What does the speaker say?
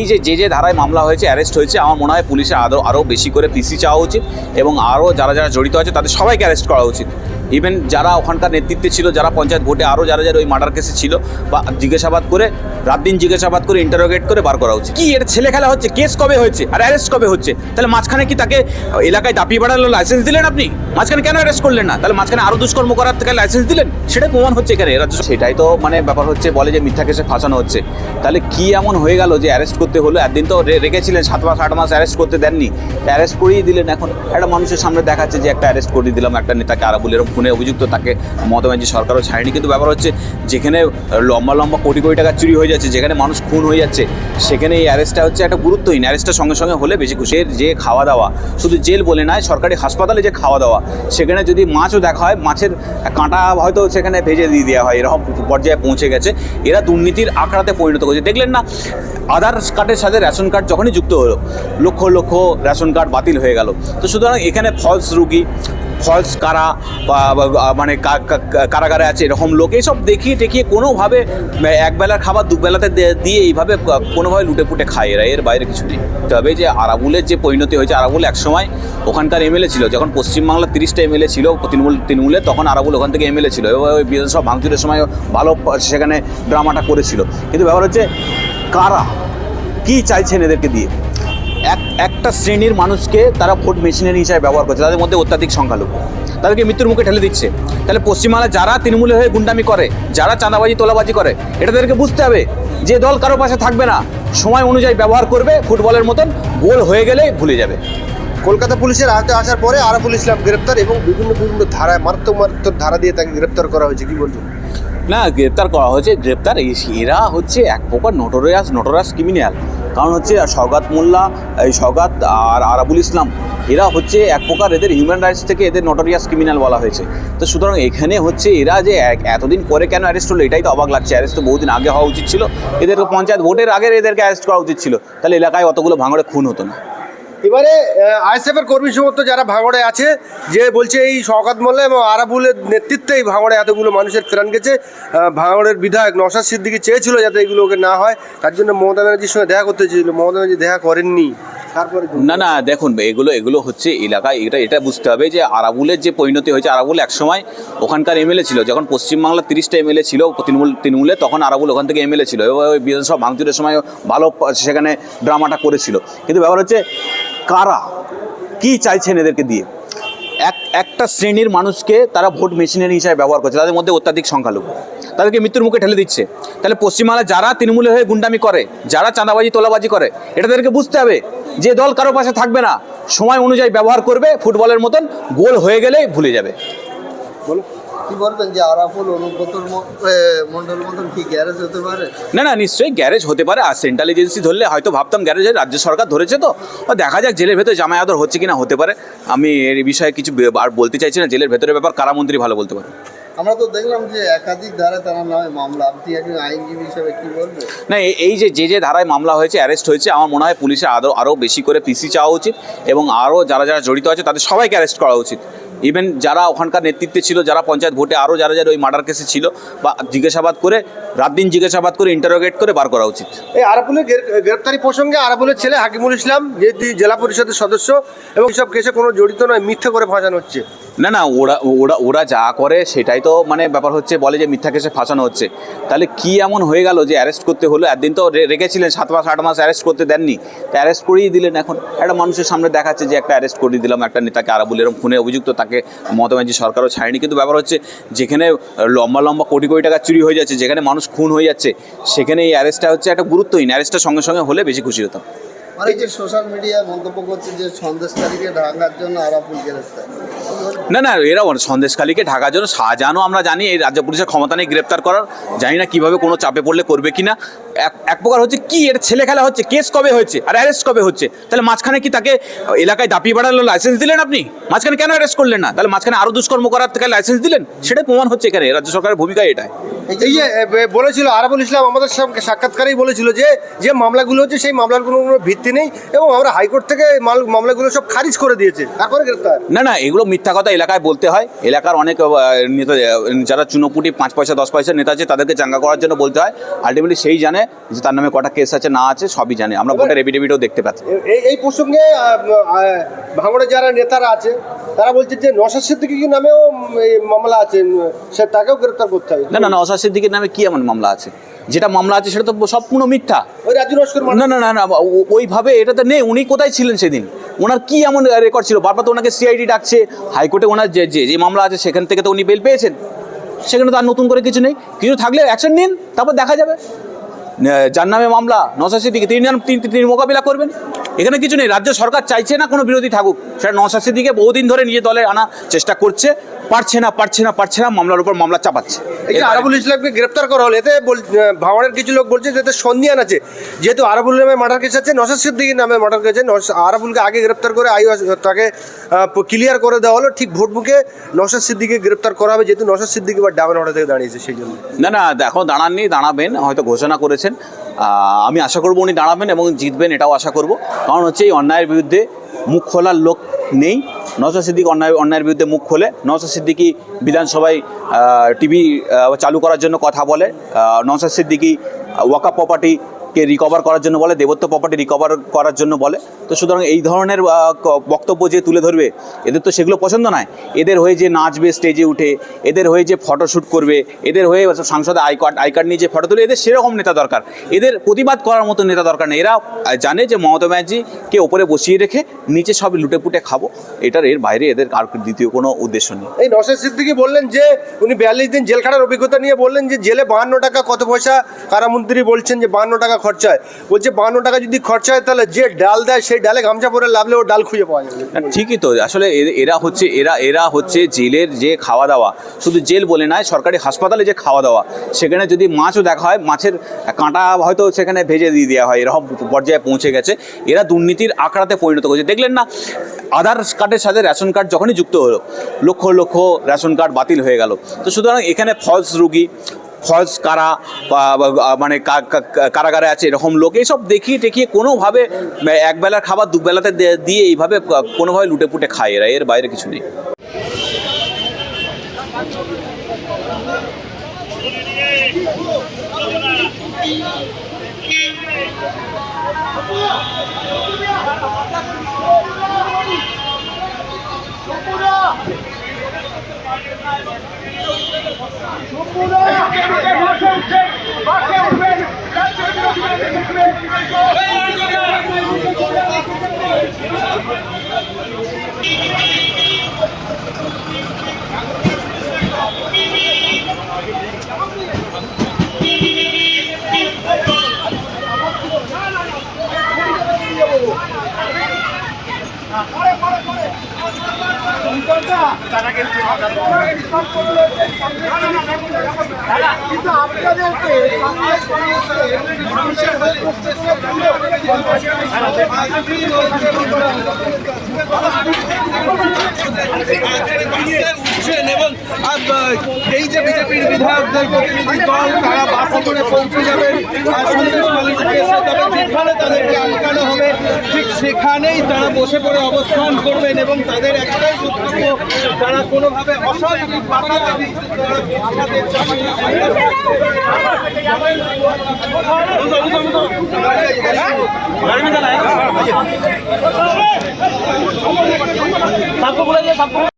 এই যে যে যে ধারায় মামলা হয়েছে অ্যারেস্ট হয়েছে, আমার মনে হয় পুলিশের আরও আরও বেশি করে পিসি চাওয়া উচিত এবং আরও যারা যারা জড়িত আছে তাদের সবাইকে অ্যারেস্ট করা উচিত। ইভেন যারা ওখানকার নেতৃত্বে ছিল, যারা পঞ্চায়েত ভোটে আরও যারা যারা ওই মার্ডার কেসে ছিল বা জিজ্ঞাসাবাদ করে, রাত দিন জিজ্ঞাসাবাদ করে ইন্টারোগেট করে বার করা উচিত। কি এটা ছেলে খেলা হচ্ছে? কেস কবে হয়েছে? আর অ্যারেস্ট কবে হচ্ছে? তাহলে মাঝখানে কি তাকে এলাকায় দাপিয়ে বাড়ালো লাইসেন্স দিলেন আপনি? মাঝখানে কেন অ্যারেস্ট করলেন না? তাহলে মাঝখানে আরও দুষ্কর্ম করার থেকে লাইসেন্স দিলেন? সেটাই প্রমাণ হচ্ছে এখানে। এরা সেটাই তো মানে ব্যাপার হচ্ছে, বলে যে মিথ্যা কেসে ফাঁসানো হচ্ছে। তাহলে কি এমন হয়ে গেল যে অ্যারেস্ট করতে হলো। একদিন তো রেখেছিলেন, সাত মাস, আট মাস অ্যারেস্ট করতে দেননি। অ্যারেস্ট করিয়ে দিলেন এখন। একটা মানুষের সামনে দেখাচ্ছে যে একটা অ্যারেস্ট করিয়ে দিলাম। একটা নেতাকে আরাবুল এরকম খুনে অভিযুক্ত তাকে মমতা ব্যানার্জি সরকারও ছাড়েনি। কিন্তু ব্যাপার হচ্ছে, যেখানে লম্বা লম্বা কোটি কোটি টাকা চুরি হয়ে যাচ্ছে, যেখানে মানুষ খুন হয়ে যাচ্ছে, সেখানে এই অ্যারেস্টটা হচ্ছে একটা গুরুত্বহীন। অ্যারেস্টটা সঙ্গে সঙ্গে হলে বেশি খুশি। যে খাওয়া দাওয়া শুধু জেল বলে নয়, সরকারি হাসপাতালে যে খাওয়া দাওয়া সেখানে যদি মাছও দেখা হয়, মাছের কাঁটা হয়তো সেখানে ভেজে দিয়ে দেওয়া হয়। এরকম পর্যায়ে পৌঁছে গেছে। এরা দুর্নীতির আঁকড়াতে পরিণত করছে দেখলেন না আধার কার্ডের সাথে রেশন কার্ড যখনই যুক্ত হলো, লক্ষ লক্ষ রেশন কার্ড বাতিল হয়ে গেল। তো সুতরাং এখানে ফলস রুগী ফলস কারা মানে কারাগারে আছে এরকম লোক এইসব দেখিয়ে টেকিয়ে কোনোভাবে একবেলার খাবার দুবেলাতে দিয়ে এইভাবে কোনোভাবে লুটে পুটে খায় এরা, এর বাইরে কিছু নেই। তবে যে আরাবুলের যে পরিণতি হয়েছে, আরাবুল একসময় ওখানকার এমএলএ ছিল, যখন পশ্চিমবাংলার তিরিশটা এমএলএ ছিল, তৃণমূল, তৃণমূলে, তখন আরাবুল ওখান থেকে এমএলএ ছিল এবং ওই বিধানসভা ভাঙচুরের সময় ভালো সেখানে ড্রামাটা করেছিল। কিন্তু ব্যাপার হচ্ছে, কারা? কি চাইছেন এদেরকে দিয়ে? এক একটা শ্রেণির মানুষকে তারা ভোট মেশিনারি হিসাবে ব্যবহার করছে তাদের মধ্যে অত্যাধিক সংখ্যালঘু। তাদেরকে মৃত্যুর মুখে ঠেলে দিচ্ছে। তাহলে পশ্চিমবাংলায় যারা তৃণমূলে হয়ে গুন্ডামি করে যারা চাঁদাবাজি তোলাবাজি করে এটা তাদেরকে বুঝতে হবে যে দল কারও পাশে থাকবে না। সময় অনুযায়ী ব্যবহার করবে ফুটবলের মতন গোল হয়ে গেলে ভুলে যাবে। কলকাতা পুলিশের হাতে আসার পরে আরাফুল ইসলাম গ্রেপ্তার এবং বিভিন্ন বিভিন্ন ধারায় মারাত্মক মারাত্মক ধারা দিয়ে তাকে গ্রেপ্তার করা হয়েছে। কি বলবেন না, গ্রেপ্তার করা হয়েছে। গ্রেপ্তার এরা হচ্ছে এক প্রকার নোটোরিয়াস নোটোরাস ক্রিমিনাল কারণ হচ্ছে সৌগাত মোল্লা, এই সৌগাত আর আরাবুল ইসলাম, এরা হচ্ছে এক প্রকার এদের হিউম্যান রাইটস থেকে এদের নোটোরিয়াস ক্রিমিনাল বলা হয়েছে। তো সুতরাং এখানে হচ্ছে এরা যে এতদিন পরে কেন অ্যারেস্ট হলো, এটাই তো অবাক লাগছে। অ্যারেস্ট তো বহুদিন আগে হওয়া উচিত ছিল। এদের পঞ্চায়েত ভোটের আগে এদেরকে অ্যারেস্ট করা উচিত ছিল। তাহলে এলাকায় অতগুলো ভাঙড়ে খুন হতো না। এবারে আইএসএফ এর কর্মী সমর্থ যারা ভাঙড়ে আছে, যে বলছে এই শওকাত মোল্লা এবং আরাবুলের নেতৃত্বে এই ভাঙড়ে এতগুলো মানুষের ত্রাণ গেছে ভাঙড়ের বিধায়ক নসাদ সিদ্দিকি চেয়েছিল যাতে এগুলোকে না হয়, তার জন্য মমতা ব্যানার্জির সঙ্গে দেখা করতে চেয়েছিল। মমতা ব্যানার্জি দেখা করেননি। তারপরে না না, দেখুন, এগুলো এগুলো হচ্ছে এলাকায়, এটা এটা বুঝতে হবে যে আরাবুলের যে পরিণতি হয়েছে, আরাবুল একসময় ওখানকার এমএলএ ছিল, যখন পশ্চিমবাংলার তিরিশটা এমএলএ ছিল, তৃণমূল, তৃণমূলে, তখন আরাবুল ওখান থেকে এমএলএ ছিল এবং বিধানসভা ভাঙচুরের সময় ভালো সেখানে ড্রামাটা করেছিল। কিন্তু ব্যাপার হচ্ছে কারা? কি চাইছেন এদেরকে দিয়ে? এক, একটা শ্রেণির মানুষকে তারা ভোট মেশিনারি হিসাবে ব্যবহার করছে, তাদের মধ্যে অত্যাধিক সংখ্যালঘু। তাদেরকে মৃত্যুর মুখে ঠেলে দিচ্ছে। তাহলে পশ্চিমবাংলায় যারা তৃণমূলে হয়ে গুন্ডামি করে, যারা চাঁদাবাজি, তোলাবাজি করে, এটা তাদেরকে বুঝতে হবে যে দল কারও পাশে থাকবে না। সময় অনুযায়ী ব্যবহার করবে, ফুটবলের মতন গোল হয়ে গেলেই ভুলে যাবে। বলো। কি বলবেন যে আরাফুল অনুব্রতর মন্ডল মতন কি গ্যারেজ হতে পারে? না না নিশ্চয়ই গ্যারেজ হতে পারে। আর সেন্ট্রাল এজেন্সি ধরলে হয়তো ভাবতাম গ্যারেজে রাজ্য সরকার ধরেছে তো। ও দেখা যাক জেলের ভেতরে জামাই আদর হচ্ছে কিনা হতে পারে। আমি এর বিষয়ে কিছু আর বলতে চাইছি না জেলের ভেতরের ব্যাপার কারামন্ত্রী ভালো বলতে পারে। আমরা তো দেখলাম যে একাধিক ধারা তারা নামে মামলা। আপনি একজন আইনজীবী হিসেবে কি বলবেন? না এই যে যে যে ধারায় মামলা হয়েছে অ্যারেস্ট হয়েছে আমার মনে হয় পুলিশের আরও আরও বেশি করে পিসি চাওয়া উচিত এবং আরও যারা যারা জড়িত আছে তাদের সবাইকে অ্যারেস্ট করা উচিত। ইভেন যারা ওখানকার নেতৃত্বে ছিল, যারা পঞ্চায়েত ভোটে আরও যারা যারা ওই মার্ডার কেসে ছিল, বা জিজ্ঞাসাবাদ করে, রাত দিন জিজ্ঞাসাবাদ করে ইন্টারোগেট করে বার করা উচিত। এই আরাবুলের গ্রে- গ্রেপ্তারি প্রসঙ্গে আরাবুলের ছেলে হাকিমুল ইসলাম যে জেলা পরিষদের সদস্য, এবং সব কেসে কোনো জড়িত নয়, মিথ্যে করে ফাঁসানো হচ্ছে। না না, ওরা ওরা ওরা যা করে সেটাই তো মানে ব্যাপার হচ্ছে, বলে যে মিথ্যা কেসে ফাঁসানো হচ্ছে। তাহলে কি এমন হয়ে গেল যে অ্যারেস্ট করতে হলো? একদিন তো রেখেছিলেন, সাত মাস, আট মাস অ্যারেস্ট করতে দেননি। তো অ্যারেস্ট করিয়ে দিলেন এখন। একটা মানুষের সামনে দেখাচ্ছে যে একটা অ্যারেস্ট করিয়ে দিলাম, একটা নেতাকে আরাবুল এরকম খুনে অভিযুক্ত তাকে মমতা সরকারও ছাড়েনি। কিন্তু ব্যাপার হচ্ছে, যেখানে লম্বা লম্বা কোটি কোটি টাকা চুরি হয়ে যাচ্ছে, যেখানে মানুষ খুন হয়ে যাচ্ছে, সেখানে এই অ্যারেস্টটা হচ্ছে একটা গুরুত্বহীন। অ্যারেস্টটা সঙ্গে সঙ্গে হলে বেশি খুশি হতাম। মানে যে সোশ্যাল মিডিয়ায় মন্তব্য করছে যে সন্দেশকারীকে ঢাকার জন্য আরাফুল গ্রেফতার। না না এরা সন্দেশখালীকে ঢাকার জন্য শাহজাহানও আমরা জানি এই রাজ্য পুলিশের ক্ষমতা নেই গ্রেপ্তার করার। জানি না কীভাবে কোনো চাপে পড়লে করবে কিনা। এক এক প্রকার হচ্ছে কি এর ছেলে খেলা হচ্ছে কেস কবে হচ্ছে আর অ্যারেস্ট কবে হচ্ছে? তাহলে মাঝখানে কি তাকে এলাকায় দাপিয়ে বাড়ালো লাইসেন্স দিলেন আপনি? মাঝখানে কেন অ্যারেস্ট করলেন না? তাহলে মাঝখানে আরও দুষ্কর্ম করার থেকে লাইসেন্স দিলেন? সেটাই প্রমাণ হচ্ছে এখানে রাজ্য সরকারের ভূমিকা এটাই। এই যে বলেছিল আরাবুল ইসলাম আমাদের সঙ্গে সাক্ষাৎকারেই বলেছিল যে যে মামলাগুলো হচ্ছে সেই মামলাগুলোর কোনো ভিত্তি নেই এবং আমরা হাইকোর্ট থেকে মাল- মামলাগুলো সব খারিজ করে দিয়েছে তারপরে গ্রেপ্তার। না না এগুলো মিথ্যা কথা এলাকায় বলতে হয় এলাকার অনেক নেতা যারা চুনোপুটি পাঁচ পয়সা দশ পয়সা নেতা আছে তাদেরকে চাঙ্গা করার জন্য বলতে হয়। আলটিমেটলি সেই জানে যে তার নামে কটা কেস আছে না আছে সবই জানে। আমরা ভোটের এভিডেভিটও দেখতে পাচ্ছি। এই এই প্রসঙ্গে ভাঙড়ে যারা নেতারা আছে তারা বলছে যে নশা সিদ্দিকি নামেও এই মামলা আছে সে তাকেও গ্রেপ্তার করতে হবে। না না না অসার সিদ্দিকের নামে কি এমন মামলা আছে? যেটা মামলা আছে সেটা তো সম্পূর্ণ মিথ্যা। ওই রাজু নস্কর না না না না ওইভাবে এটা তো নেই উনি কোথায় ছিলেন সেদিন? ওনার কি এমন রেকর্ড ছিল? বারবার তো ওনাকে সিআইডি ডাকছে, হাইকোর্টে ওনার যে যে যে মামলা আছে, সেখান থেকে তো উনি বেল পেয়েছেন। সেখানে তো আর নতুন করে কিছু নেই। কিছু থাকলে অ্যাকশন নিন, তারপর দেখা যাবে। যার নামে মামলা নশা সিদ্দিকি। তিনি তিনি তিনি মোকাবিলা করবেন। এখানে কিছু নেই। রাজ্য সরকার চাইছে না কোনো বিরোধী থাকুক। সেটা নশা সিদ্দিকে বহুদিন ধরে নিজের দলে আনার চেষ্টা করছে। পারছে না পারছে না পারছে না মামলার উপর মামলা চাপাচ্ছে। যে ইসলামকে গ্রেপ্তার করা হলো এতে আহ, কিছু লোক বলছে যে এতে সন্ধিয়ান আছে। যেহেতু আরবুল নামে মার্ডার কেস আছে নশা সিদ্দিকি নামে মার্ডার কেস আছে আরাবুলকে আগে গ্রেপ্তার করে আই তাকে ক্লিয়ার করে দেওয়া হলো। ঠিক ভোট বুকে নশা সিদ্দিকে গ্রেপ্তার করা হবে যেহেতু নশা সিদ্দিকি বা ডাবেন হঠাৎ থেকে দাঁড়িয়েছে সেই জন্য। না না দেখো দাঁড়াননি দাঁড়াবেন হয়তো ঘোষণা করেছেন। আমি আশা করব উনি দাঁড়াবেন এবং জিতবেন এটাও আশা করব। কারণ হচ্ছে এই অন্যায়ের বিরুদ্ধে মুখ খোলার লোক নেই। নওশাদ সিদ্দিক অন্যায় অন্যায়ের বিরুদ্ধে মুখ খোলে। নওশাদ সিদ্দিকি বিধানসভায় টিভি চালু করার জন্য কথা বলে। আহ, নওশাদ সিদ্দিকি ওয়াকা প্রপার্টিকে রিকভার করার জন্য বলে, দেবত্ব প্রপার্টি রিকভার করার জন্য বলে। তো সুতরাং এই ধরনের বক্তব্য যে তুলে ধরবে, এদের তো সেগুলো পছন্দ নয়। এদের হয়ে যে নাচবে স্টেজে উঠে, এদের হয়ে যে ফটোশ্যুট করবে, এদের হয়ে সাংসদে আই কার্ড আই কার্ড নিয়ে যে ফটো তুলে, এদের সেরকম নেতা দরকার। এদের প্রতিবাদ করার মতো নেতা দরকার নেই। এরা জানে যে মমতা ব্যানার্জিকে ওপরে বসিয়ে রেখে নিচে সব লুটে পুটে খাব। এটার এর বাইরে এদের আর দ্বিতীয় কোনো উদ্দেশ্য নেই। এই নশাদ সিদ্দিকি বললেন যে, উনি বিয়াল্লিশ দিন জেল খাটার অভিজ্ঞতা নিয়ে বললেন যে, জেলে বাহান্ন টাকা কত পয়সা? কারামন্ত্রী বলছেন যে, বাহান্ন টাকা খরচা হয় বলছে বাহান্ন টাকা যদি খরচা হয় তাহলে যে ডাল দেয়, সেই ডালে গামছা পরে লাভলে ও ডাল খুঁজে পাওয়া যাবে। ঠিকই তো। আসলে এরা হচ্ছে, এরা এরা হচ্ছে জেলের যে খাওয়া দাওয়া শুধু জেল বলে নয়, সরকারি হাসপাতালে যে খাওয়া দাওয়া সেখানে যদি মাছও দেখা হয়, মাছের কাঁটা হয়তো সেখানে ভেজে দিয়ে দেওয়া হয়, এরকম পর্যায়ে পৌঁছে গেছে। এরা দুর্নীতির আঁকড়াতে পরিণত করছে। দেখলেন না, আধার কার্ডের সাথে রেশন কার্ড যখনই যুক্ত হলো, লক্ষ লক্ষ রেশন কার্ড বাতিল হয়ে গেল। তো সুতরাং এখানে ফলস রুগী ফলস কারা মানে কারাগারে আছে এরকম লোক, এইসব দেখিয়ে টেকিয়ে কোনোভাবে একবেলার খাবার দুবেলাতে দিয়ে এইভাবে কোনোভাবে লুটে পুটে খায় এরা, এর বাইরে কিছু নেই। Ahora, ahora. উঠছেন এবং এই যে বিজেপির বিধায়কদের প্রতিনিধি দল তারা বাসে করে পৌঁছে যাবেন। আর এসে তবে তাদেরকে আটকানো হবে ঠিক সেখানেই তারা বসে পড়ে অবস্থান করবেন এবং তাদের একটাই বক্তব্য তারা কোনোভাবে না।